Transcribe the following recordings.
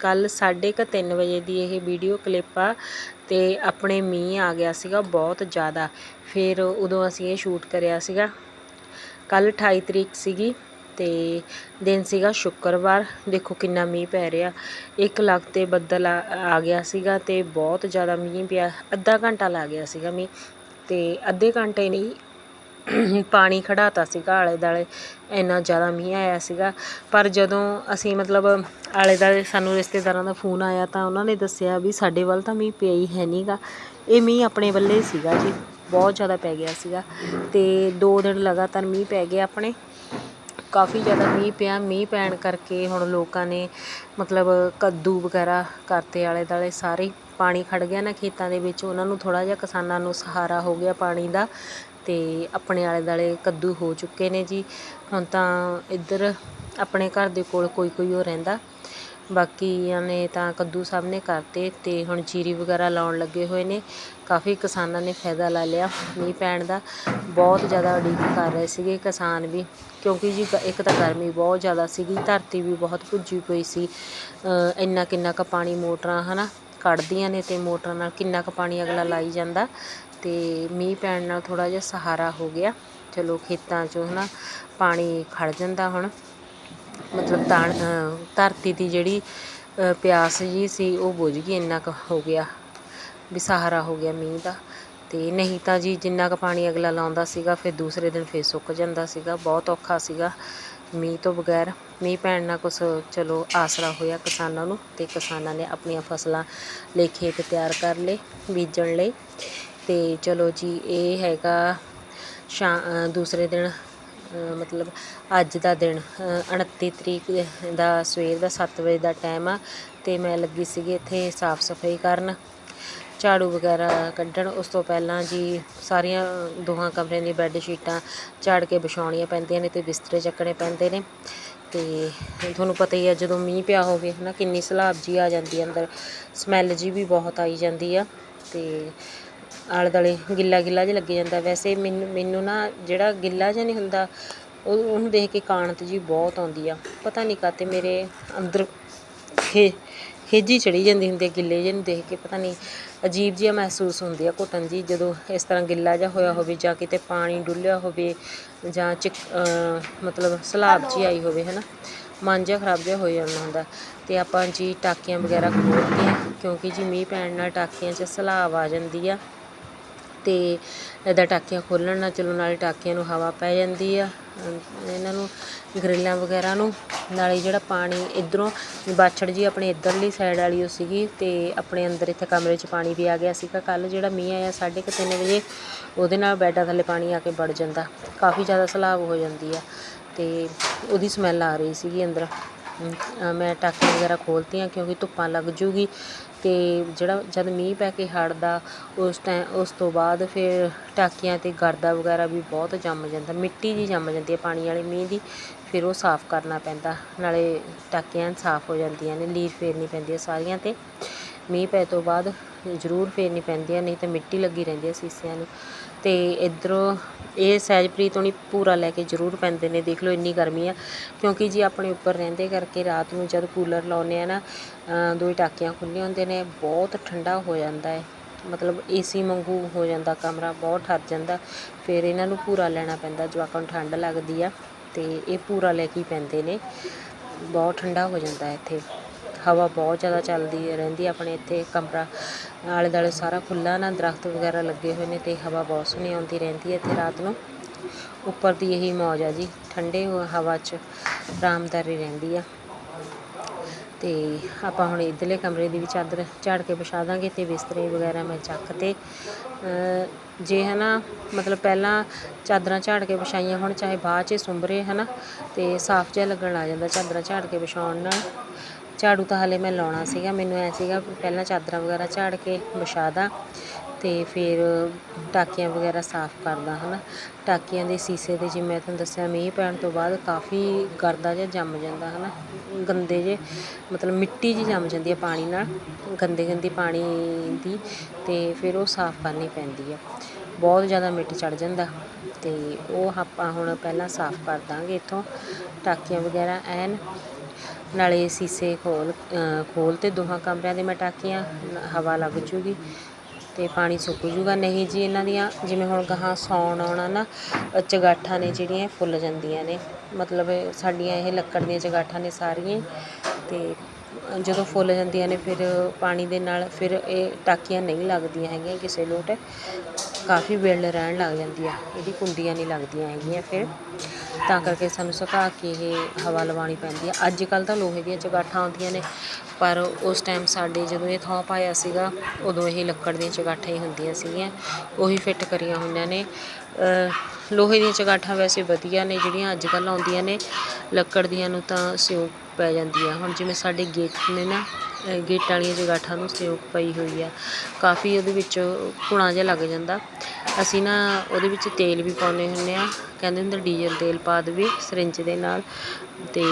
ਕੱਲ 3:30 ਵਜੇ ਦੀ ਇਹ ਵੀਡੀਓ ਕਲਿੱਪ ਆ ਤੇ ਆਪਣੇ ਮੀਂਹ ਆ ਗਿਆ ਸੀਗਾ ਬਹੁਤ ਜ਼ਿਆਦਾ। ਫਿਰ ਉਦੋਂ ਅਸੀਂ ਇਹ ਸ਼ੂਟ ਕਰਿਆ ਸੀਗਾ। ਕੱਲ 28 ਤਰੀਕ ਸੀਗੀ ਤੇ ਦਿਨ ਸੀਗਾ ਸ਼ੁੱਕਰਵਾਰ। ਦੇਖੋ ਕਿੰਨਾ ਮੀਂਹ ਪੈ ਰਿਹਾ। ਇੱਕ ਲੱਖ ਤੇ ਬੱਦਲ ਆ ਆ ਗਿਆ ਸੀਗਾ ਤੇ ਬਹੁਤ ਜ਼ਿਆਦਾ ਮੀਂਹ ਪਿਆ। ਅੱਧਾ ਘੰਟਾ ਲੱਗ ਗਿਆ ਸੀਗਾ ਮੀਂਹ। ਤੇ ਅੱਧੇ ਘੰਟੇ ਨਹੀਂ ਪਾਣੀ ਖੜਾਤਾ ਸੀਗਾ, ਆਲੇ ਦਾਲੇ ਇੰਨਾ ਜ਼ਿਆਦਾ ਮੀਂਹ ਆਇਆ ਸੀਗਾ। ਪਰ ਜਦੋਂ ਅਸੀਂ ਮਤਲਬ ਆਲੇ ਦਾਲੇ ਸਾਨੂੰ ਰਿਸ਼ਤੇਦਾਰਾਂ ਦਾ ਫੋਨ ਆਇਆ ਤਾਂ ਉਹਨਾਂ ਨੇ ਦੱਸਿਆ ਵੀ ਸਾਡੇ ਵੱਲ ਤਾਂ ਮੀਂਹ ਪਿਆ ਹੀ ਹੈ ਨਹੀਂਗਾ ਇਹ ਮੀਂਹ ਆਪਣੇ ਵੱਲੇ ਸੀਗਾ ਜੀ, ਬਹੁਤ ਜ਼ਿਆਦਾ ਪੈ ਗਿਆ ਸੀਗਾ ਤੇ 2 ਦਿਨ ਲਗਾਤਾਰ ਮੀਂਹ ਪੈ ਗਿਆ ਆਪਣੇ। ਕਾਫੀ ਜ਼ਿਆਦਾ ਮੀਂਹ ਪਿਆ, ਮੀਂਹ ਪੈਣ ਕਰਕੇ ਹੁਣ ਲੋਕਾਂ ਨੇ ਮਤਲਬ ਕੱਦੂ ਵਗੈਰਾ ਕਰਤੇ ਆਲੇ ਦਾਲੇ ਸਾਰੇ। ਪਾਣੀ ਖੜ ਗਿਆ ਨਾ ਖੇਤਾਂ ਦੇ ਵਿੱਚ, ਉਹਨਾਂ ਨੂੰ ਥੋੜਾ ਜਿਹਾ ਕਿਸਾਨਾਂ ਨੂੰ ਸਹਾਰਾ ਹੋ ਗਿਆ ਪਾਣੀ ਦਾ। ਅਤੇ ਆਪਣੇ ਆਲੇ ਦੁਆਲੇ ਕੱਦੂ ਹੋ ਚੁੱਕੇ ਨੇ ਜੀ। ਹੁਣ ਤਾਂ ਇੱਧਰ ਆਪਣੇ ਘਰ ਦੇ ਕੋਲ ਕੋਈ ਕੋਈ ਉਹ ਰਹਿੰਦਾ। ਬਾਕੀਆਂ ਨੇ ਤਾਂ ਕੱਦੂ ਸਭ ਨੇ ਕਰਤੇ ਅਤੇ ਹੁਣ ਜੀਰੀ ਵਗੈਰਾ ਲਾਉਣ ਲੱਗੇ ਹੋਏ ਨੇ। ਕਾਫੀ ਕਿਸਾਨਾਂ ਨੇ ਫਾਇਦਾ ਲੈ ਲਿਆ ਮੀਂਹ ਪੈਣ ਦਾ। ਬਹੁਤ ਜ਼ਿਆਦਾ ਉਡੀਕ ਕਰ ਰਹੇ ਸੀਗੇ ਕਿਸਾਨ ਵੀ। ਕਿਉਂਕਿ ਜੀ ਇੱਕ ਤਾਂ ਗਰਮੀ ਬਹੁਤ ਜ਼ਿਆਦਾ ਸੀਗੀ, ਧਰਤੀ ਵੀ ਬਹੁਤ ਭੁੱਜੀ ਪਈ ਸੀ। ਇੰਨਾ ਕਿੰਨਾ ਕੁ ਪਾਣੀ ਮੋਟਰਾਂ ਹੈ ਨਾ ਕੱਢਦੀਆਂ ਨੇ ਅਤੇ ਮੋਟਰਾਂ ਨਾਲ ਕਿੰਨਾ ਕੁ ਪਾਣੀ ਅਗਲਾ ਲਾਈ ਜਾਂਦਾ। ਤੇ ਮੀਂਹ ਪੈਣ ਨਾਲ ਥੋੜਾ ਜਿਹਾ ਸਹਾਰਾ ਹੋ ਗਿਆ। ਚਲੋ ਖੇਤਾਂ 'ਚੋਂ ਹਨਾ ਪਾਣੀ ਖੜ ਜਾਂਦਾ ਹੁਣ। ਮਤਲਬ ਤਾਂ ਧਰਤੀ ਦੀ ਜਿਹੜੀ ਪਿਆਸ ਜੀ ਸੀ ਉਹ ਬੁਝ ਗਈ, ਇੰਨਾ ਕੁ ਹੋ ਗਿਆ ਵੀ ਸਹਾਰਾ ਹੋ ਗਿਆ ਮੀਂਹ ਦਾ। ਤੇ ਨਹੀਂ ਤਾਂ ਜੀ ਜਿੰਨਾ ਕੁ ਪਾਣੀ ਅਗਲਾ ਲਾਉਂਦਾ ਸੀਗਾ, ਫਿਰ ਦੂਸਰੇ ਦਿਨ ਫਿਰ ਸੁੱਕ ਜਾਂਦਾ ਸੀਗਾ, ਬਹੁਤ ਔਖਾ ਸੀਗਾ ਮੀਂਹ ਤੋਂ ਬਗੈਰ। ਮੀਂਹ ਪੈਣ ਨਾਲ ਕੁਛ ਚਲੋ ਆਸਰਾ ਹੋਇਆ ਕਿਸਾਨਾਂ ਨੂੰ ਤੇ ਕਿਸਾਨਾਂ ਨੇ ਆਪਣੀਆਂ ਫਸਲਾਂ ਲਈ ਖੇਤ ਤਿਆਰ ਕਰ ਲਏ, ਬੀਜਣ ਲਈ। ਅਤੇ ਚਲੋ ਜੀ, ਇਹ ਹੈਗਾ ਸ਼ਾ ਦੂਸਰੇ ਦਿਨ ਮਤਲਬ ਅੱਜ ਦਾ ਦਿਨ 29 ਤਰੀਕ ਦਾ ਸਵੇਰ ਦਾ 7 ਵਜੇ ਦਾ ਟਾਈਮ ਆ ਤੇ ਮੈਂ ਲੱਗੀ ਸੀਗੀ ਇੱਥੇ ਸਾਫ਼ ਸਫ਼ਾਈ ਕਰਨ। ਝਾੜੂ ਵਗੈਰਾ ਕੱਢਣ। ਉਸ ਤੋਂ ਪਹਿਲਾਂ ਜੀ ਸਾਰੀਆਂ ਦੋਹਾਂ ਕਮਰਿਆਂ ਦੀਆਂ ਬੈੱਡ ਸ਼ੀਟਾਂ ਝਾੜ ਕੇ ਵਿਛਾਉਣੀਆਂ ਪੈਂਦੀਆਂ ਨੇ ਤੇ ਬਿਸਤਰੇ ਚੱਕਣੇ ਪੈਂਦੇ ਨੇ। ਤੇ ਤੁਹਾਨੂੰ ਪਤਾ ਹੀ ਆ, ਜਦੋਂ ਮੀਂਹ ਪਿਆ ਹੋਵੇ, ਹਨਾ, ਕਿੰਨੀ ਸਲਾਬ ਜੀ ਆ ਜਾਂਦੀ ਅੰਦਰ। ਸਮੈਲ ਜੀ ਵੀ ਬਹੁਤ ਆਈ ਜਾਂਦੀ ਆ। ਤੇ ਆਲੇ ਦੁਆਲੇ ਗਿੱਲਾ ਗਿੱਲਾ ਜਿਹਾ ਲੱਗ ਜਾਂਦਾ। ਵੈਸੇ ਮੈਨੂੰ ਮੈਨੂੰ ਨਾ ਜਿਹੜਾ ਗਿੱਲਾ ਜਿਹਾ ਨਹੀਂ ਹੁੰਦਾ, ਉਹ, ਉਹਨੂੰ ਦੇਖ ਕੇ ਕਾਣਤ ਜੀ ਬਹੁਤ ਆਉਂਦੀ ਆ। ਪਤਾ ਨਹੀਂ ਕਾਤੇ ਮੇਰੇ ਅੰਦਰ ਖੇ, ਖੇਜੀ ਚੜੀ ਜਾਂਦੀ ਹੁੰਦੀ ਹੈ ਗਿੱਲੇ ਜਿਹੇ ਨੂੰ ਦੇਖ ਕੇ। ਪਤਾ ਨਹੀਂ, ਅਜੀਬ ਜਿਹਾ ਮਹਿਸੂਸ ਹੁੰਦੀ ਆ ਘੁੱਟਣ ਜੀ, ਜਦੋਂ ਇਸ ਤਰ੍ਹਾਂ ਗਿੱਲਾ ਜਿਹਾ ਹੋਇਆ ਹੋਵੇ ਜਾਂ ਕਿਤੇ ਪਾਣੀ ਡੁੱਲਿਆ ਹੋਵੇ ਜਾਂ ਚਿਕ ਮਤਲਬ ਸਲਾਬ ਜੀ ਆਈ ਹੋਵੇ ਹੈ ਨਾ ਮਨ ਜਿਹਾ ਖਰਾਬ ਜਿਹਾ ਹੋ ਜਾਂਦਾ ਹੁੰਦਾ। ਤੇ ਆਪਾਂ ਜੀ ਟਾਕੀਆਂ ਵਗੈਰਾ ਖੋਲ੍ਹਦੇ ਹਾਂ ਕਿਉਂਕਿ ਜੀ ਮੀਂਹ ਪੈਣ ਨਾਲ ਟਾਕੀਆਂ 'ਚ ਸਲਾਬ ਆ ਜਾਂਦੀ ਆ। ਤੇ ਇੱਦਾਂ ਟਾਕੀਆਂ ਖੋਲ੍ਹਣ ਨਾਲ ਚਲੋ ਨਾਲੇ ਟਾਕੀਆਂ ਨੂੰ ਹਵਾ ਪੈ ਜਾਂਦੀ ਆ ਇਹਨਾਂ ਨੂੰ ਗਰਿੱਲਾਂ ਵਗੈਰਾ ਨੂੰ। ਨਾਲੇ ਜਿਹੜਾ ਪਾਣੀ ਇੱਧਰੋਂ ਬਾਛੜ ਜੀ ਆਪਣੇ ਇੱਧਰਲੀ ਸਾਈਡ ਵਾਲੀ ਉਹ ਸੀਗੀ ਤੇ ਆਪਣੇ ਅੰਦਰ ਇੱਥੇ ਕਮਰੇ 'ਚ ਪਾਣੀ ਵੀ ਆ ਗਿਆ ਸੀਗਾ। ਕੱਲ ਜਿਹੜਾ ਮੀਂਹ ਆਇਆ 3:30 ਵਜੇ, ਉਹਦੇ ਨਾਲ ਬੈਡਾਂ ਥੱਲੇ ਪਾਣੀ ਆ ਕੇ ਵੜ ਜਾਂਦਾ। ਕਾਫੀ ਜ਼ਿਆਦਾ ਸਲਾਬ ਹੋ ਜਾਂਦੀ ਆ ਤੇ ਉਹਦੀ ਸਮੈਲ ਆ ਰਹੀ ਸੀਗੀ ਅੰਦਰ। ਮੈਂ ਟਾਕੀਆਂ ਵਗੈਰਾ ਖੋਲ੍ਹਤੀਆਂ ਕਿਉਂਕਿ ਧੁੱਪਾਂ ਲੱਗ ਜੂਗੀ ਅਤੇ ਜਿਹੜਾ ਜਦ ਮੀਂਹ ਪੈ ਕੇ ਹਟਦਾ, ਉਸ ਟਾਈਮ, ਉਸ ਤੋਂ ਬਾਅਦ ਫਿਰ ਟਾਕੀਆਂ 'ਤੇ ਗਰਦਾ ਵਗੈਰਾ ਵੀ ਬਹੁਤ ਜੰਮ ਜਾਂਦਾ, ਮਿੱਟੀ ਜਿਹੀ ਜੰਮ ਜਾਂਦੀ ਹੈ ਪਾਣੀ ਵਾਲੇ ਮੀਂਹ ਦੀ, ਫਿਰ ਉਹ ਸਾਫ਼ ਕਰਨਾ ਪੈਂਦਾ, ਨਾਲੇ ਟਾਕੀਆਂ ਸਾਫ਼ ਹੋ ਜਾਂਦੀਆਂ ਨੇ, ਲੀਰ ਫੇਰਨੀ ਪੈਂਦੀ ਹੈ ਸਾਰੀਆਂ 'ਤੇ, ਮੀਂਹ ਪੈ ਤੋਂ ਬਾਅਦ ਜ਼ਰੂਰ ਫੇਰਨੀ ਪੈਂਦੀ ਹੈ ਨਹੀਂ ਤਾਂ ਮਿੱਟੀ ਲੱਗੀ ਰਹਿੰਦੀ ਹੈ ਸੀਸਿਆਂ ਨੂੰ। ਅਤੇ ਇੱਧਰੋਂ ਇਹ ਸਹਿਜਪ੍ਰੀਤ ਹੋਣੀ ਭੂਰਾ ਲੈ ਕੇ ਜ਼ਰੂਰ ਪੈਂਦੇ ਨੇ, ਦੇਖ ਲਓ ਇੰਨੀ ਗਰਮੀ ਆ। ਕਿਉਂਕਿ ਜੀ ਆਪਣੇ ਉੱਪਰ ਰਹਿੰਦੇ ਕਰਕੇ ਰਾਤ ਨੂੰ ਜਦ ਕੂਲਰ ਲਾਉਂਦੇ ਆ ਨਾ ਦੋ ਟਾਕੀਆਂ ਖੁੱਲ੍ਹੀਆਂ ਹੁੰਦੇ ਨੇ, ਬਹੁਤ ਠੰਡਾ ਹੋ ਜਾਂਦਾ ਹੈ ਮਤਲਬ ਏਸੀ ਵਾਂਗੂ ਹੋ ਜਾਂਦਾ, ਕਮਰਾ ਬਹੁਤ ਠਰ ਜਾਂਦਾ, ਫਿਰ ਇਹਨਾਂ ਨੂੰ ਪੂਰਾ ਲੈਣਾ ਪੈਂਦਾ, ਜਵਾਕਾਂ ਨੂੰ ਠੰਡ ਲੱਗਦੀ ਆ ਅਤੇ ਇਹ ਪੂਰਾ ਲੈ ਕੇ ਪੈਂਦੇ ਨੇ। ਬਹੁਤ ਠੰਡਾ ਹੋ ਜਾਂਦਾ ਇੱਥੇ। ਹਵਾ ਬਹੁਤ ਜ਼ਿਆਦਾ ਚੱਲਦੀ ਰਹਿੰਦੀ ਆਪਣੇ ਇੱਥੇ ਕਮਰਾ ਆਲੇ ਦੁਆਲੇ ਸਾਰਾ ਖੁੱਲ੍ਹਾ, ਨਾ ਦਰਖਤ ਵਗੈਰਾ ਲੱਗੇ ਹੋਏ ਨੇ ਤੇ ਹਵਾ ਬਹੁਤ ਸੋਹਣੀ ਆਉਂਦੀ ਰਹਿੰਦੀ ਹੈ ਇੱਥੇ ਰਾਤ ਨੂੰ। ਉੱਪਰ ਦੀ ਇਹੀ ਮੌਜ ਆ ਜੀ, ਠੰਡੇ ਹਵਾ 'ਚ ਆਰਾਮਦਾਰੀ ਰਹਿੰਦੀ ਆ। ਤੇ ਆਪਾਂ ਹੁਣ ਇਧਰਲੇ ਕਮਰੇ ਦੀ ਵੀ ਚਾਦਰ ਝਾੜ ਕੇ ਵਿਛਾ ਦਾਂਗੇ ਤੇ ਬਿਸਤਰੇ ਵਗੈਰਾ ਮੈਂ ਚੱਕ ਤੇ ਜੇ ਹੈ ਨਾ ਮਤਲਬ ਪਹਿਲਾਂ ਚਾਦਰਾਂ ਝਾੜ ਕੇ ਵਿਛਾਈਆਂ ਹੁਣ, ਚਾਹੇ ਬਾਅਦ 'ਚ ਸੁੰਬਰੇ ਹੈ ਨਾ ਤੇ ਸਾਫ਼ ਜਿਹਾ ਲੱਗਣ ਆ ਜਾਂਦਾ ਚਾਦਰਾਂ ਝਾੜ ਕੇ ਵਿਛਾਉਣ ਨਾਲ। ਝਾੜੂ ਤਾਂ ਹਲੇ ਮੈਂ ਲਾਉਣਾ ਸੀਗਾ, ਮੈਨੂੰ ਐ ਸੀਗਾ ਪਹਿਲਾਂ ਚਾਦਰਾਂ ਵਗੈਰਾ ਝਾੜ ਕੇ ਵਿਛਾ ਦਾਂ ਤੇ ਫਿਰ ਟਾਕੀਆਂ ਵਗੈਰਾ ਸਾਫ਼ ਕਰਦਾ ਹਨਾ। ਟਾਕੀਆਂ ਦੇ ਸੀਸੇ ਦੇ ਜਿਵੇਂ ਮੈਂ ਤੁਹਾਨੂੰ ਦੱਸਿਆ, ਮੀਂਹ ਪੈਣ ਤੋਂ ਬਾਅਦ ਕਾਫੀ ਗਰਦਾ ਜਿਹਾ ਜੰਮ ਜਾਂਦਾ, ਹਨਾ। ਗੰਦੇ ਜੇ, ਮਤਲਬ ਮਿੱਟੀ ਜੀ ਜੰਮ ਜਾਂਦੀ ਹੈ ਪਾਣੀ ਨਾਲ, ਗੰਦੇ ਗੰਦੀ ਪਾਣੀ ਦੀ ਤੇ ਫਿਰ ਉਹ ਸਾਫ਼ ਕਰਨੀ ਪੈਂਦੀ ਆ। ਬਹੁਤ ਜ਼ਿਆਦਾ ਮਿੱਟ ਚੜ ਜਾਂਦਾ ਤੇ ਉਹ ਆਪਾਂ ਹੁਣ ਪਹਿਲਾਂ ਸਾਫ਼ ਕਰ ਦਾਂਗੇ ਇੱਥੋਂ। ਟਾਕੀਆਂ ਵਗੈਰਾ ਐਨ ਨਾਲੇ ਸੀਸੇ ਖੋਲ ਅ, ਖੋਲ ਤੇ ਦੋਹਾਂ ਕਮਰਿਆਂ ਦੇ ਮੈਂ ਟਾਕੀਆਂ ਹਵਾ ਲੱਗ ਜੂਗੀ ਤੇ ਪਾਣੀ ਸੁੱਕ ਜੂਗਾ। ਨਹੀਂ ਜੀ ਇਹਨਾਂ ਦੀਆਂ ਜਿਵੇਂ ਹੁਣ ਗਾਹਾਂ ਸੌਣ ਆਉਣਾ ਨਾ ਅ, ਨੇ ਜਿਹੜੀਆਂ ਫੁੱਲ ਜਾਂਦੀਆਂ ਨੇ। ਮਤਲਬ ਸਾਡੀਆਂ ਇਹ ਲੱਕੜ ਦੀਆਂ ਚਗਾਠਾਂ ਨੇ ਸਾਰੀਆਂ। ਹੀ ਤੇ ਜਦੋਂ ਫੁੱਲ ਜਾਂਦੀਆਂ ਨੇ ਫਿਰ ਪਾਣੀ ਦੇ ਨਾਲ ਫਿਰ ਇਹ ਟਾਕੀਆਂ ਨਹੀਂ ਲੱਗਦੀਆਂ ਹੈਗੀਆਂ ਕਿਸੇ ਲੋਟ। ਕਾਫੀ ਬਿੱਲ ਰਹਿਣ ਲੱਗ ਜਾਂਦੀ ਆ, ਇਹਦੀ ਕੁੰਡੀਆਂ ਨਹੀਂ ਲੱਗਦੀਆਂ ਹੈਗੀਆਂ ਫਿਰ। ਤਾਂ ਕਰਕੇ ਸਾਨੂੰ ਸੁਕਾ ਕੇ ਇਹ ਹਵਾ ਲਵਾਉਣੀ ਪੈਂਦੀ ਆ। ਅੱਜ ਕੱਲ ਤਾਂ ਲੋਹੇ ਦੀਆਂ ਚੁਗਾਠਾਂ ਆਉਂਦੀਆਂ ਨੇ, ਪਰ ਉਸ ਟਾਈਮ ਸਾਡੇ ਜਦੋਂ ਇਹ ਥਾਂ ਪਾਇਆ ਸੀਗਾ, ਉਦੋਂ ਇਹ ਲੱਕੜ ਦੀਆਂ ਚੁਗਾਠਾਂ ਹੀ ਹੁੰਦੀਆਂ ਸੀਗੀਆਂ। ਉਹੀ ਫਿੱਟ ਕਰੀਆਂ ਹੋਈਆਂ ਨੇ। ਲੋਹੇ ਦੀਆਂ ਚਗਾਠਾਂ ਵੈਸੇ ਵਧੀਆ ਨੇ, ਜਿਹੜੀਆਂ ਅੱਜ ਕੱਲ ਆਉਂਦੀਆਂ ਨੇ, ਲੱਕੜ ਦੀਆਂ ਨੂੰ ਤਾਂ ਸਿਉਂਕ ਪੈ ਜਾਂਦੀ ਆ। ਹੁਣ ਜਿਵੇਂ ਸਾਡੇ ਗੇਟ ਨੇ ਨਾ ਗੇਟਾਂ ਵਾਲੀਆਂ ਚੁਗਾਠਾਂ ਨੂੰ ਸਿਉਂਕ ਪਈ ਹੋਈ ਆ। ਕਾਫੀ ਉਹਦੇ ਵਿੱਚ ਘੁਣਾ ਜਿਹਾ ਲੱਗ ਜਾਂਦਾ। ਅਸੀਂ ਨਾ ਉਹਦੇ ਵਿੱਚ ਤੇਲ ਵੀ ਪਾਉਂਦੇ ਹੁੰਦੇ ਆ। ਕਹਿੰਦੇ ਹੁੰਦੇ ਡੀਜ਼ਲ ਤੇਲ ਪਾ ਦੇਵੇ ਸਰਿੰਜ ਦੇ ਨਾਲ। ਤੇ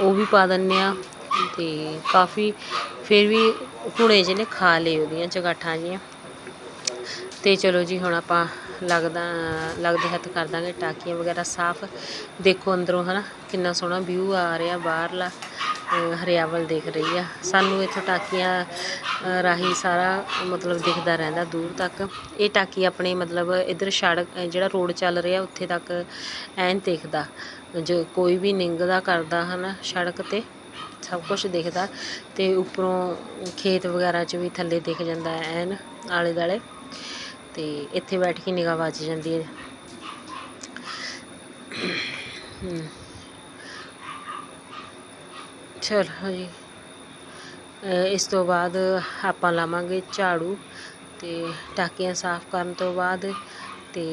ਉਹ ਵੀ ਪਾ ਦਿੰਦੇ ਆ। ਤੇ ਕਾਫੀ ਫਿਰ ਵੀ ਘੁਣੇ ਜਿਹੇ ਨੇ ਖਾ ਲਏ ਉਹਦੀਆਂ ਚੁਗਾਠਾਂ ਜਿਹੀਆਂ। ਤੇ ਚਲੋ ਜੀ ਹੁਣ ਆਪਾਂ ਲੱਗਦਾ, ਲੱਗਦੇ ਹੱਥ ਕਰ ਦਾਂਗੇ। ਟਾਕੀਆਂ ਵਗੈਰਾ ਸਾਫ਼। ਦੇਖੋ ਅੰਦਰੋਂ ਹਨਾ, ਕਿੰਨਾ ਸੋਹਣਾ ਵਿਊ ਆ ਰਿਹਾ ਬਾਹਰਲਾ। ਹਰਿਆਵਲ ਦਿਖ ਰਹੀ ਆ। ਸਾਨੂੰ ਇੱਥੋਂ ਟਾਕੀਆਂ ਰਾਹੀਂ ਸਾਰਾ ਮਤਲਬ ਦਿਖਦਾ ਰਹਿੰਦਾ ਦੂਰ ਤੱਕ। ਇਹ ਟਾਕੀ ਆਪਣੇ ਮਤਲਬ ਇਧਰ ਸੜਕ ਜਿਹੜਾ ਰੋਡ ਚੱਲ ਰਿਹਾ ਉੱਥੇ ਤੱਕ ਐਨ ਦਿਖਦਾ। ਜੋ ਕੋਈ ਵੀ ਨਿੰਗਦਾ ਕਰਦਾ ਹਨਾ ਸੜਕ ਤੇ, ਸਭ ਕੁਝ ਦਿਖਦਾ ਤੇ ਉੱਪਰੋਂ ਖੇਤ ਵਗੈਰਾ 'ਚ ਵੀ ਥੱਲੇ ਦਿਖ ਜਾਂਦਾ ਐਨ ਆਲੇ ਦੁਆਲੇ ਤੇ ਇੱਥੇ ਬੈਠ ਕੇ ਨਿਗਾਹ ਵੱਜ ਜਾਂਦੀ ਹੈ। ਹਮ। ਚਲੋ ਜੀ ਇਸ ਤੋਂ ਬਾਅਦ ਆਪਾਂ ਲਾਵਾਂਗੇ ਝਾੜੂ ਤੇ ਟਾਕੀਆਂ ਸਾਫ਼ ਕਰਨ ਤੋਂ ਬਾਅਦ ਤੇ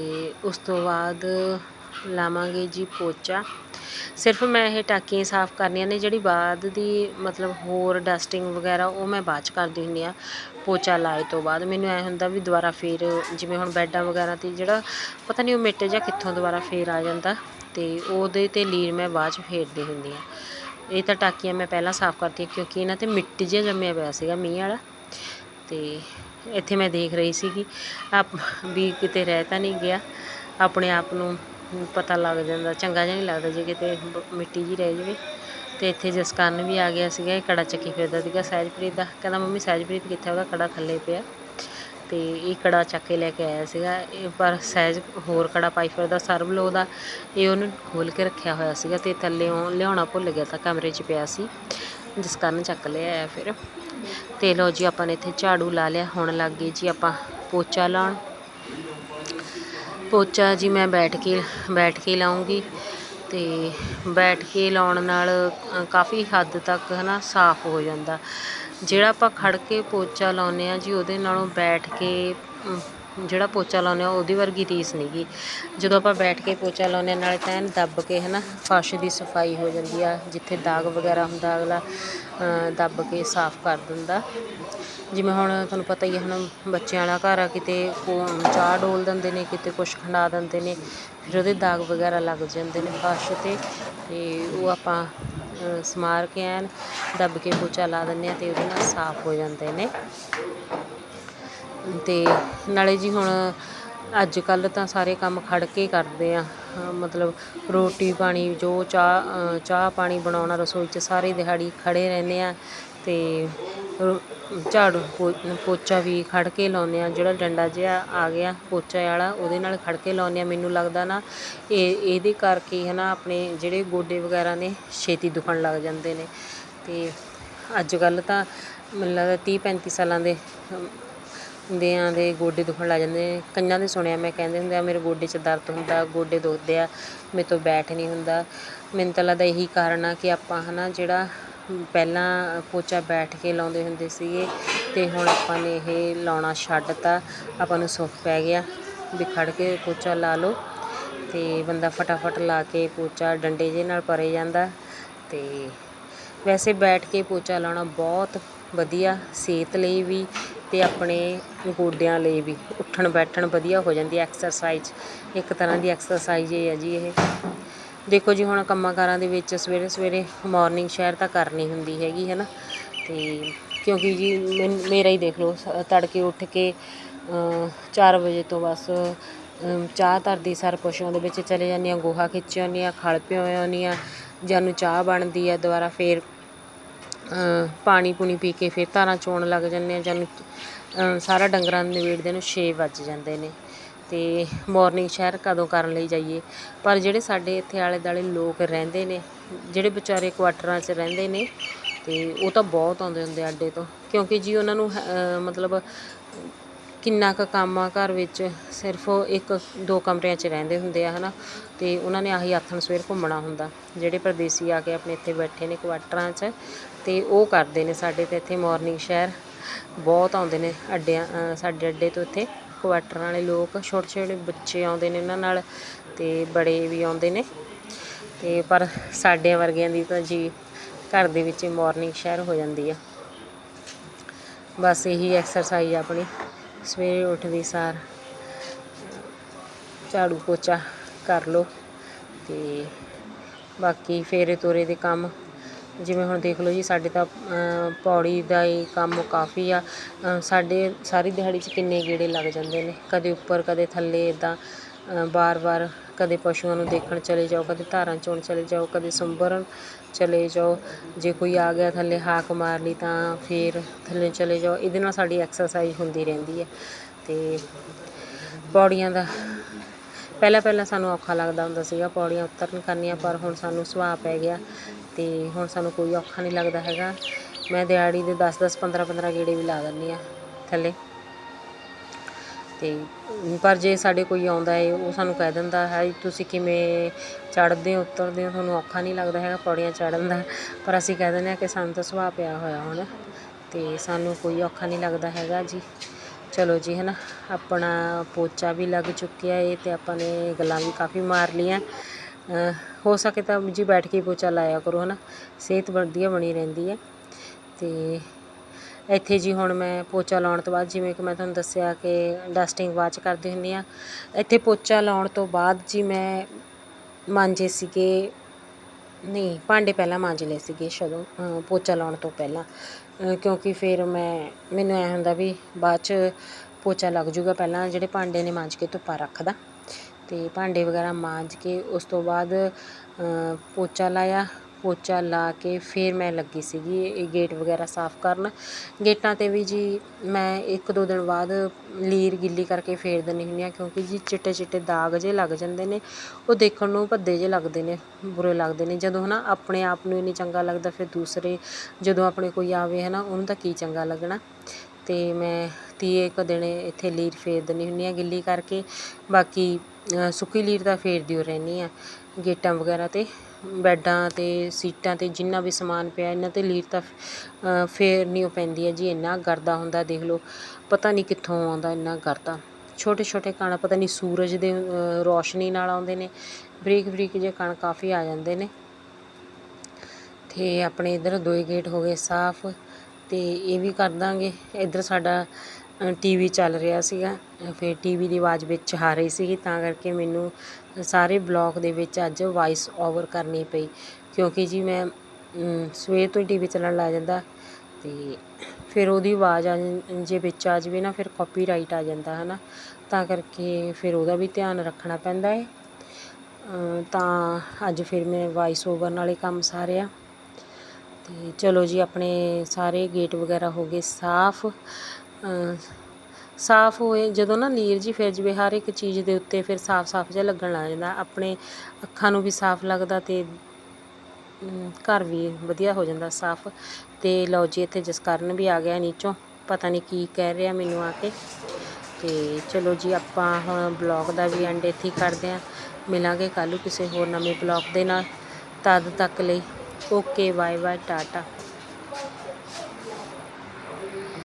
ਉਸ ਤੋਂ ਬਾਅਦ ਲਾਵਾਂਗੇ ਜੀ ਪੋਚਾ। ਸਿਰਫ ਮੈਂ ਇਹ ਟਾਕੀਆਂ ਸਾਫ਼ ਕਰਨੀਆਂ ਨੇ, ਜਿਹੜੀ ਬਾਅਦ ਦੀ ਮਤਲਬ ਹੋਰ ਡਸਟਿੰਗ ਵਗੈਰਾ ਉਹ ਮੈਂ ਬਾਅਦ ਚ ਕਰਦੀ ਹੁੰਦੀ ਆ ਪੋਚਾ ਲਾਏ ਤੋਂ ਬਾਅਦ। ਮੈਨੂੰ ਐ ਹੁੰਦਾ ਵੀ ਦੁਬਾਰਾ ਫੇਰ ਜਿਵੇਂ ਹੁਣ ਬੈੱਡਾਂ ਵਗੈਰਾ ਤੇ ਜਿਹੜਾ ਪਤਾ ਨਹੀਂ ਉਹ ਮਿੱਟ ਜਾਂ ਕਿੱਥੋਂ ਦੁਬਾਰਾ ਫੇਰ ਆ ਜਾਂਦਾ ਤੇ ਉਹਦੇ ਤੇ ਲੀਰ ਮੈਂ ਬਾਅਦ ਚ ਫੇਰਦੀ ਹੁੰਦੀ ਆ ਇਹ ਤਾਂ ਟਾਕੀਆਂ ਮੈਂ ਪਹਿਲਾਂ ਸਾਫ਼ ਕਰਤੀਆਂ ਕਿਉਂਕਿ ਇਹਨਾਂ ਤੇ ਮਿੱਟੀ ਜਿਹਾ ਜੰਮਿਆ ਪਿਆ ਸੀਗਾ ਮੀਂਹ ਵਾਲਾ। ਤੇ ਇੱਥੇ ਮੈਂ ਦੇਖ ਰਹੀ ਸੀਗੀ, ਆਪ ਵੀ ਕਿਤੇ ਰਹਿ ਤਾਂ ਨਹੀਂ ਗਿਆ। ਆਪਣੇ ਆਪ ਨੂੰ ਪਤਾ ਲੱਗ ਜਾਂਦਾ, ਚੰਗਾ ਜਿਹਾ ਨਹੀਂ ਲੱਗਦਾ ਜੇ ਕਿਤੇ ਬ- ਮਿੱਟੀ ਜੀ ਰਹਿ ਜਾਵੇ। ਤੇ ਇੱਥੇ ਜਸਕਰਨ ਵੀ ਆ ਗਿਆ ਸੀਗਾ, ਇਹ ਕੜਾ ਚੱਕੀ ਫਿਰਦਾ ਸੀਗਾ ਸਹਿਜਪ੍ਰੀਤ ਦਾ। ਕਹਿੰਦਾ, ਮੰਮੀ, ਸਹਿਜਪ੍ਰੀਤ ਕਿੱਥੇ ਉਹਦਾ ਕੜਾ ਥੱਲੇ ਪਿਆ। ਤੇ ਇਹ ਕੜਾ ਚੱਕ ਕੇ ਲੈ ਕੇ ਆਇਆ ਸੀਗਾ। ਇਹ ਪਰ ਸਹਿਜ ਹੋਰ ਕੜਾ ਪਾਈ ਫਿਰਦਾ। ਸਰਵ ਲੋ ਦਾ ਇਹ ਉਹਨੂੰ ਖੋਲ ਕੇ ਰੱਖਿਆ ਹੋਇਆ ਸੀਗਾ ਤੇ ਥੱਲੇ ਲਿਆਉਣਾ ਭੁੱਲ ਗਿਆ ਤਾਂ ਕਮਰੇ 'ਚ ਪਿਆ ਸੀ। ਜਿਸ ਕਾਰਨ ਚੱਕ ਲਿਆ ਆਇਆ ਫਿਰ। ਤੇ ਲਓ ਜੀ, ਆਪਾਂ ਨੇ ਇੱਥੇ ਝਾੜੂ ਲਾ ਲਿਆ। ਹੁਣ ਲੱਗ ਗਏ ਜੀ ਆਪਾਂ ਪੋਚਾ ਲਾਉਣ। ਪੋਚਾ ਜੀ ਮੈਂ ਬੈਠ ਕੇ ਬੈਠ ਕੇ ਲਾਉਂਗੀ। ਤੇ ਬੈਠ ਕੇ ਲਾਉਣ ਨਾਲ ਕਾਫੀ ਹੱਦ ਤੱਕ ਹਨਾ ਸਾਫ਼ ਹੋ ਜਾਂਦਾ। ਜਿਹੜਾ ਆਪਾਂ ਖੜ੍ਹ ਕੇ ਪੋਚਾ ਲਾਉਂਦੇ ਹਾਂ ਜੀ ਉਹਦੇ ਨਾਲੋਂ ਬੈਠ ਕੇ ਜਿਹੜਾ ਪੋਚਾ ਲਾਉਂਦੇ ਹਾਂ ਉਹਦੀ ਵਰਗੀ ਰੀਸ ਨਹੀਂਗੀ ਜਦੋਂ ਆਪਾਂ ਬੈਠ ਕੇ ਪੋਚਾ ਲਾਉਂਦੇ ਹਾਂ, ਨਾਲੇ ਤਾਂ ਐਨ ਦੱਬ ਕੇ ਹੈ ਨਾ ਫਰਸ਼ ਦੀ ਸਫ਼ਾਈ ਹੋ ਜਾਂਦੀ ਆ ਜਿੱਥੇ ਦਾਗ ਵਗੈਰਾ ਹੁੰਦਾ ਅਗਲਾ ਦੱਬ ਕੇ ਸਾਫ਼ ਕਰ ਦਿੰਦਾ। ਜਿਵੇਂ ਹੁਣ ਤੁਹਾਨੂੰ ਪਤਾ ਹੀ ਹੈ ਹੁਣ ਬੱਚਿਆਂ ਵਾਲਾ ਘਰ ਆ ਕਿਤੇ ਕੋ ਚਾਹ ਡੋਲ ਦਿੰਦੇ ਨੇ ਕਿਤੇ ਕੁਛ ਖੰਡਾ ਦਿੰਦੇ ਨੇ ਫਿਰ ਉਹਦੇ ਦਾਗ ਵਗੈਰਾ ਲੱਗ ਜਾਂਦੇ ਨੇ ਫਰਸ਼ ਤੇ ਤੇ ਉਹ ਆਪਾਂ ਸਮਾਰ ਕੇ ਐਨ ਦੱਬ ਕੇ ਪੋਚਾ ਲਾ ਦਿੰਦੇ ਆ ਤੇ ਉਹਦੇ ਨਾਲ ਸਾਫ਼ ਹੋ ਜਾਂਦੇ ਨੇ। ਤੇ ਨਾਲੇ ਜੀ ਹੁਣ ਅੱਜ ਕੱਲ੍ਹ ਤਾਂ ਸਾਰੇ ਕੰਮ ਖੜ ਕੇ ਕਰਦੇ ਆ। ਮਤਲਬ ਰੋਟੀ ਪਾਣੀ ਜੋ ਚਾਹ ਚਾਹ ਪਾਣੀ ਬਣਾਉਣਾ ਰਸੋਈ 'ਚ ਸਾਰੀ ਦਿਹਾੜੀ ਖੜੇ ਰਹਿੰਦੇ ਆ ਤੇ ਝਾੜੂ ਪੋ- ਪੋਚਾ ਵੀ ਖੜ੍ਹ ਕੇ ਲਾਉਂਦੇ ਹਾਂ। ਜਿਹੜਾ ਡੰਡਾ ਜਿਹਾ ਆ ਗਿਆ ਪੋਚਾ ਵਾਲਾ ਉਹਦੇ ਨਾਲ ਖੜ੍ਹ ਕੇ ਲਾਉਂਦੇ ਹਾਂ। ਮੈਨੂੰ ਲੱਗਦਾ ਨਾ ਇਹ ਇਹਦੇ ਕਰਕੇ ਹੈ ਨਾ ਆਪਣੇ ਜਿਹੜੇ ਗੋਡੇ ਵਗੈਰਾ ਨੇ ਛੇਤੀ ਦੁਖਣ ਲੱਗ ਜਾਂਦੇ ਨੇ। ਅਤੇ ਅੱਜ ਕੱਲ੍ਹ ਤਾਂ ਮੈਨੂੰ ਲੱਗਦਾ ਤੀਹ ਪੈਂਤੀ ਸਾਲਾਂ ਦੇ ਅਮ, ਦਿਆਂ ਦੇ ਗੋਡੇ ਦੁਖਣ ਲੱਗ ਜਾਂਦੇ ਨੇ। ਕਈਆਂ ਦੇ ਸੁਣਿਆ ਮੈਂ ਕਹਿੰਦੇ ਹੁੰਦੇ ਆ ਮੇਰੇ ਗੋਡੇ 'ਚ ਦਰਦ ਹੁੰਦਾ ਗੋਡੇ ਦੁਖਦੇ ਆ ਮੇਰੇ ਤੋਂ ਬੈਠ ਨਹੀਂ ਹੁੰਦਾ। ਮੈਨੂੰ ਤਾਂ ਲੱਗਦਾ ਇਹੀ ਕਾਰਨ ਆ ਕਿ ਆਪਾਂ ਹਨਾ ਜਿਹੜਾ ਪਹਿਲਾਂ ਪੋਚਾ ਬੈਠ ਕੇ ਲਾਉਂਦੇ ਹੁੰਦੇ ਸੀਗੇ ਅਤੇ ਹੁਣ ਆਪਾਂ ਨੇ ਇਹ ਲਾਉਣਾ ਛੱਡ ਛੱਡਤਾ ਆਪਾਂ ਨੂੰ ਸੁੱਖ ਪੈ ਗਿਆ ਵੀ ਖੜ੍ਹ ਕੇ ਪੋਚਾ ਲਾ ਲਓ ਅਤੇ ਬੰਦਾ ਫਟਾਫਟ ਲਾ ਕੇ ਪੋਚਾ ਡੰਡੇ ਜਿਹੇ ਨਾਲ ਪਰੇ ਜਾਂਦਾ ਅਤੇ ਵੈਸੇ ਬੈਠ ਕੇ ਪੋਚਾ ਲਾਉਣਾ ਬਹੁਤ ਵਧੀਆ ਸਿਹਤ ਲਈ ਵੀ ਅਤੇ ਆਪਣੇ ਗੋਡਿਆਂ ਲਈ ਵੀ। ਉੱਠਣ ਬੈਠਣ ਵਧੀਆ ਹੋ ਜਾਂਦੀ ਐਕਸਰਸਾਈਜ਼ ਇੱਕ ਤਰ੍ਹਾਂ ਦੀ ਐਕਸਰਸਾਈਜ਼ ਹੀ ਹੈ ਜੀ ਇਹ। ਦੇਖੋ ਜੀ, ਹੁਣ ਕੰਮਾਂ ਕਾਰਾਂ ਦੇ ਵਿੱਚ ਸਵੇਰੇ ਸਵੇਰੇ ਮਾਰਨਿੰਗ ਸ਼ਹਿਰ ਤਾਂ ਕਰਨੀ ਹੁੰਦੀ ਹੈਗੀ ਹੈ ਨਾ ਤੇ ਕਿਉਂਕਿ ਜੀ ਮੈਨ- ਮੇਰਾ ਹੀ ਦੇਖ ਲਓ, ਸ- ਤੜਕੇ ਉੱਠ ਕੇ 4 ਵਜੇ ਤੋਂ ਬਸ ਚਾਹ ਧਰਦੀ, ਸਰ ਪਸ਼ੂਆਂ ਦੇ ਵਿੱਚ ਚਲੇ ਜਾਂਦੀ ਹਾਂ, ਗੋਹਾ ਖਿੱਚ ਆਉਂਦੀ ਹਾਂ, ਖਲ ਪਿਓ ਆਉਂਦੀ ਹਾਂ ਜਾਨੂੰ ਚਾਹ ਬਣਦੀ ਆ ਦੁਬਾਰਾ ਫੇਰ ਪਾਣੀ ਪੂਣੀ ਪੀ ਕੇ ਫਿਰ ਧਾਰਾਂ ਚੋਣ ਲੱਗ ਜਾਂਦੇ ਆ ਜਾਨੂੰ ਸਾਰਾ ਡੰਗਰਾਂ ਦੇ ਨਵੇੜਦੇ ਨੂੰ 6 ਵੱਜ ਜਾਂਦੇ ਨੇ। ਤੇ ਮਾਰਨਿੰਗ ਸ਼ਹਿਰ ਕਦੋਂ ਕਰਨ ਲਈ ਜਾਈਏ? ਪਰ ਜਿਹੜੇ ਸਾਡੇ ਇੱਥੇ ਆਲੇ ਦਾਲੇ ਲੋਕ ਰਹਿੰਦੇ ਨੇ, ਜਿਹੜੇ ਵਿਚਾਰੇ ਕੁਆਟਰਾਂ 'ਚ ਰਹਿੰਦੇ ਨੇ, ਤੇ ਉਹ ਤਾਂ ਬਹੁਤ ਆਉਂਦੇ ਹੁੰਦੇ ਆ ਅੱਡੇ ਤੋਂ। ਕਿਉਂਕਿ ਜੀ ਉਹਨਾਂ ਨੂੰ ਮਤਲਬ ਕਿੰਨਾ ਕੁ ਕੰਮ ਆ ਘਰ ਵਿੱਚ, ਸਿਰਫ ਇੱਕ ਦੋ ਕਮਰਿਆਂ 'ਚ ਰਹਿੰਦੇ ਹੁੰਦੇ ਆ, ਹਨਾ? ਤੇ ਉਹਨਾਂ ਨੇ ਆਹੀ ਆਥਣ ਸਵੇਰ ਘੁੰਮਣਾ ਹੁੰਦਾ। ਜਿਹੜੇ ਪਰਦੇਸੀ ਆ ਕੇ ਆਪਣੇ ਇੱਥੇ ਬੈਠੇ ਨੇ ਕੁਆਟਰਾਂ 'ਚ ਤੇ ਉਹ ਕਰਦੇ ਨੇ ਸਾਡੇ ਤੇ ਇੱਥੇ ਮਾਰਨਿੰਗ ਸ਼ਹਿਰ ਬਹੁਤ ਆਉਂਦੇ ਨੇ ਅੱਡਿਆਂ ਸਾਡੇ ਅੱਡੇ ਤੋਂ ਇੱਥੇ। ਕੁਆਟਰਾਂ ਵਾਲੇ ਲੋਕ, ਛੋਟੇ ਛੋਟੇ ਬੱਚੇ ਆਉਂਦੇ ਨੇ ਇਹਨਾਂ ਨਾਲ ਅਤੇ ਬੜੇ ਵੀ ਆਉਂਦੇ ਨੇ। ਅਤੇ ਪਰ ਸਾਡੇ ਵਰਗਿਆਂ ਦੀ ਤਾਂ ਜੀ ਘਰ ਦੇ ਵਿੱਚ ਮਾਰਨਿੰਗ ਸ਼ਹਿਰ ਹੋ ਜਾਂਦੀ ਆ। ਬਸ ਇਹੀ ਐਕਸਰਸਾਈਜ਼ ਆਪਣੀ। ਸਵੇਰੇ ਉੱਠਦੀ ਸਾਰ ਝਾੜੂ ਪੋਚਾ ਕਰ ਲਓ ਅਤੇ ਬਾਕੀ ਫੇਰੇ ਤੋਰੇ ਦੇ ਕੰਮ ਜਿਵੇਂ ਹੁਣ ਦੇਖ ਲਓ ਜੀ, ਸਾਡੇ ਤਾਂ ਪੌੜੀ ਦਾ ਹੀ ਕੰਮ ਕਾਫੀ ਆ। ਸਾਡੇ ਸਾਰੀ ਦਿਹਾੜੀ 'ਚ ਕਿੰਨੇ ਗੇੜੇ ਲੱਗ ਜਾਂਦੇ ਨੇ। ਕਦੇ ਉੱਪਰ, ਕਦੇ ਥੱਲੇ ਇੱਦਾਂ ਵਾਰ ਵਾਰ ਕਦੇ ਪਸ਼ੂਆਂ ਨੂੰ ਦੇਖਣ ਚਲੇ ਜਾਓ, ਕਦੇ ਧਾਰਾਂ ਚੋਣ ਚਲੇ ਜਾਓ, ਕਦੇ ਸੁੰਬਰਨ ਚਲੇ ਜਾਓ। ਜੇ ਕੋਈ ਆ ਗਿਆ ਥੱਲੇ ਹਾਕ ਮਾਰ ਲਈ ਤਾਂ ਫਿਰ ਥੱਲੇ ਚਲੇ ਜਾਓ। ਇਹਦੇ ਨਾਲ ਸਾਡੀ ਐਕਸਰਸਾਈਜ਼ ਹੁੰਦੀ ਰਹਿੰਦੀ ਹੈ। ਅਤੇ ਪੌੜੀਆਂ ਦਾ ਪਹਿਲਾਂ ਪਹਿਲਾਂ ਸਾਨੂੰ ਔਖਾ ਲੱਗਦਾ ਹੁੰਦਾ ਸੀਗਾ। ਪੌੜੀਆਂ ਉਤਰਨ ਕਰਨੀਆਂ, ਪਰ ਹੁਣ ਸਾਨੂੰ ਸੁਭਾਅ ਪੈ ਗਿਆ। ਤੇ ਹੁਣ ਸਾਨੂੰ ਕੋਈ ਔਖਾ ਨਹੀਂ ਲੱਗਦਾ ਹੈਗਾ। ਮੈਂ ਦਿਹਾੜੀ ਦੇ 10 10 15 15 ਗੇੜੇ ਵੀ ਲਾ ਦਿੰਦੀ ਆ ਥੱਲੇ। ਤੇ ਪਰ ਜੇ ਸਾਡੇ ਕੋਈ ਆਉਂਦਾ ਹੈ ਉਹ ਸਾਨੂੰ ਕਹਿ ਦਿੰਦਾ ਹੈ ਤੁਸੀਂ ਕਿਵੇਂ ਚੜ੍ਹਦੇ ਹੋ, ਉਤਰਦੇ ਹੋ? ਤੁਹਾਨੂੰ ਔਖਾ ਨਹੀਂ ਲੱਗਦਾ ਹੈਗਾ ਪੌੜੀਆਂ ਚੜ੍ਹਨ ਦਾ। ਪਰ ਅਸੀਂ ਕਹਿ ਦਿੰਦੇ ਹਾਂ ਕਿ ਸਾਨੂੰ ਤਾਂ ਸੁਭਾਅ ਪਿਆ ਹੋਇਆ ਹੁਣ। ਤੇ ਸਾਨੂੰ ਕੋਈ ਔਖਾ ਨਹੀਂ ਲੱਗਦਾ ਹੈਗਾ ਜੀ। ਚਲੋ ਜੀ ਹੈ ਨਾ ਆਪਣਾ ਪੋਚਾ ਵੀ ਲੱਗ ਚੁੱਕਿਆ ਏ ਤੇ ਆਪਾਂ ਨੇ ਗੱਲਾਂ ਵੀ ਕਾਫੀ ਮਾਰ ਲਈਆਂ। ਹੋ ਸਕੇ ਤਾਂ ਜੀ ਬੈਠ ਕੇ ਪੋਚਾ ਲਾਇਆ ਕਰੋ ਹੈ ਨਾ ਸਿਹਤ ਵਧੀਆ ਬਣੀ ਰਹਿੰਦੀ ਹੈ। ਤੇ ਇੱਥੇ ਜੀ ਹੁਣ ਮੈਂ ਪੋਚਾ ਲਾਉਣ ਤੋਂ ਬਾਅਦ, ਜਿਵੇਂ ਕਿ ਮੈਂ ਤੁਹਾਨੂੰ ਦੱਸਿਆ ਕਿ ਡਸਟਿੰਗ ਬਾਅਦ 'ਚ ਕਰਦੀ ਹੁੰਦੀ ਆ ਇੱਥੇ ਪੋਚਾ ਲਾਉਣ ਤੋਂ ਬਾਅਦ ਜੀ ਮੈਂ ਮਾਂਜੇ ਸੀਗੇ, ਨਹੀਂ, ਭਾਂਡੇ ਪਹਿਲਾਂ ਮਾਂਜ ਲਏ ਸੀਗੇ ਸ਼ਦੋਂ ਪੋਚਾ ਲਾਉਣ ਤੋਂ ਪਹਿਲਾਂ। ਕਿਉਂਕਿ ਫਿਰ ਮੈਂ, ਮੈਨੂੰ ਐ ਹੁੰਦਾ ਵੀ ਬਾਅਦ 'ਚ ਪੋਚਾ ਲੱਗ ਜੂਗਾ ਪਹਿਲਾਂ, ਜਿਹੜੇ ਭਾਂਡੇ ਨੇ ਮਾਂਜ ਕੇ ਧੁੱਪਾ ਰੱਖਦਾ। ਅਤੇ ਭਾਂਡੇ ਵਗੈਰਾ ਮਾਂਜ ਕੇ ਉਸ ਤੋਂ ਬਾਅਦ ਪੋਚਾ ਲਾਇਆ। ਪੋਚਾ ਲਾ ਕੇ ਫਿਰ ਮੈਂ ਲੱਗੀ ਸੀਗੀ। ਇਹ ਗੇਟ ਵਗੈਰਾ ਸਾਫ਼ ਕਰਨ। ਗੇਟਾਂ ਤੇ ਵੀ ਜੀ ਮੈਂ ਇੱਕ ਦੋ ਦਿਨ ਬਾਅਦ ਲੀਰ ਗਿੱਲੀ ਕਰਕੇ ਫੇਰ ਦਿੰਦੀ ਹੁੰਦੀ ਹਾਂ, ਕਿਉਂਕਿ ਜੀ ਚਿੱਟੇ ਚਿੱਟੇ ਦਾਗ ਜੇ ਲੱਗ ਜਾਂਦੇ ਨੇ, ਉਹ ਦੇਖਣ ਨੂੰ ਭੱਦੇ ਜੇ ਲੱਗਦੇ ਨੇ, ਬੁਰੇ ਲੱਗਦੇ ਨੇ। ਜਦੋਂ ਹਨਾ ਆਪਣੇ ਆਪ ਨੂੰ ਹੀ ਨਹੀਂ ਚੰਗਾ ਲੱਗਦਾ, ਫਿਰ ਦੂਸਰੇ ਜਦੋਂ ਆਪਣੇ ਕੋਈ ਆਵੇ ਹਨਾ, ਉਹਨੂੰ ਤਾਂ ਕੀ ਚੰਗਾ ਲੱਗਣਾ। ਅਤੇ ਮੈਂ ਤੀਏ ਕੁ ਦਿਨ ਇੱਥੇ ਲੀਰ ਫੇਰ ਦਿੰਦੀ ਹੁੰਦੀ ਹਾਂ ਗਿੱਲੀ ਕਰਕੇ। ਬਾਕੀ ਸੁੱਕੀ ਲੀਰ ਤਾਂ ਫੇਰਦੀ ਓ ਰਹਿੰਦੀ ਹਾਂ। ਗੇਟਾਂ ਵਗੈਰਾ ਤੇ, ਬੈੱਡਾਂ ਤੇ, ਸੀਟਾਂ ਤੇ ਜਿੰਨਾ ਵੀ ਸਮਾਨ ਪਿਆ, ਇਹਨਾਂ ਤੇ ਲੀਰ ਤਾਂ ਫੇਰਨੀ ਓ ਪੈਂਦੀ ਹੈ ਜੀ। ਇੰਨਾ ਗਰਦਾ ਹੁੰਦਾ, ਦੇਖ ਲਓ, ਪਤਾ ਨਹੀਂ ਕਿੱਥੋਂ ਆਉਂਦਾ ਇੰਨਾ ਗਰਦਾ। ਛੋਟੇ ਛੋਟੇ ਕਣ, ਪਤਾ ਨਹੀਂ ਸੂਰਜ ਦੇ ਰੌਸ਼ਨੀ ਨਾਲ ਆਉਂਦੇ ਨੇ। ਬਰੀਕ ਬਰੀਕ ਜਿਹੇ ਕਣ ਕਾਫੀ ਆ ਜਾਂਦੇ ਨੇ। ਅਤੇ ਆਪਣੇ ਇਧਰ ਦੋਏ ਗੇਟ ਹੋ ਗਏ ਸਾਫ਼। ਤੇ ਇਹ ਵੀ ਕਰ ਦਾਂਗੇ। ਇੱਧਰ ਸਾਡਾ ਟੀਵੀ ਚੱਲ ਰਿਹਾ ਸੀਗਾ। ਅ, ਫਿਰ ਟੀਵੀ ਦੀ ਆਵਾਜ਼ ਵਿੱਚ ਆ ਰਹੀ ਸੀਗੀ ਤਾਂ ਕਰਕੇ ਮੈਨੂੰ ਸਾਰੇ ਬਲੌਗ ਦੇ ਵਿੱਚ ਅੱਜ ਵਾਇਸ ਓਵਰ ਕਰਨੀ ਪਈ। ਕਿਉਂਕਿ ਜੀ ਮੈਂ ਸਵੇਰ ਤੋਂ ਹੀ ਟੀਵੀ ਚੱਲਣ ਲੱਗ ਜਾਂਦਾ ਤੇ ਫਿਰ ਉਹਦੀ ਆਵਾਜ਼ ਆ ਜੇ ਵਿੱਚ ਆ ਜਾਵੇ ਨਾ ਫਿਰ ਕਾਪੀਰਾਈਟ ਆ ਜਾਂਦਾ ਹੈ ਨਾ ਤਾਂ ਕਰਕੇ ਫਿਰ ਉਹਦਾ ਵੀ ਧਿਆਨ ਰੱਖਣਾ ਪੈਂਦਾ ਹੈ ਤਾਂ ਅੱਜ ਫਿਰ ਮੈਂ ਵਾਇਸ ਓਵਰ ਨਾਲੇ ਕੰਮ ਸਾਰਿਆ। ਤੇ ਚਲੋ ਜੀ, ਆਪਣੇ ਸਾਰੇ ਗੇਟ ਵਗੈਰਾ ਹੋ ਗਏ ਸਾਫ਼। ਸਾਫ਼ ਹੋਏ, ਜਦੋਂ ਨਾ ਲੀਰ ਜੀ ਫਿਰ ਜਵੇ ਹਰ ਇੱਕ ਚੀਜ਼ ਦੇ ਉੱਤੇ ਫਿਰ ਸਾਫ਼-ਸਾਫ਼ ਜਿਹਾ ਲੱਗਣ ਲੱਗ ਜਾਂਦਾ। ਆਪਣੇ ਅੱਖਾਂ ਨੂੰ ਵੀ ਸਾਫ਼ ਲੱਗਦਾ ਤੇ ਘਰ ਵੀ ਵਧੀਆ ਹੋ ਜਾਂਦਾ ਸਾਫ਼। ਤੇ ਲਓ ਜੀ, ਇੱਥੇ ਜਸਕਰਨ ਵੀ ਆ ਗਿਆ ਨੀਚੋਂ। ਪਤਾ ਨਹੀਂ ਕੀ ਕਹਿ ਰਿਹਾ ਮੈਨੂੰ ਆ ਕੇ। ਤੇ ਚਲੋ ਜੀ, ਆਪਾਂ ਹੁਣ ਬਲੌਗ ਦਾ ਵੀ ਐਂਡ ਇੱਥੇ ਹੀ ਕਰਦੇ ਹਾਂ। ਮਿਲਾਂਗੇ ਕੱਲ੍ਹ ਨੂੰ ਕਿਸੇ ਹੋਰ ਨਵੇਂ ਬਲੌਗ ਦੇ ਨਾਲ। ਤਦ ਤੱਕ ਲਈ ਓਕੇ ਬਾਏ ਬਾਏ ਟਾਟਾ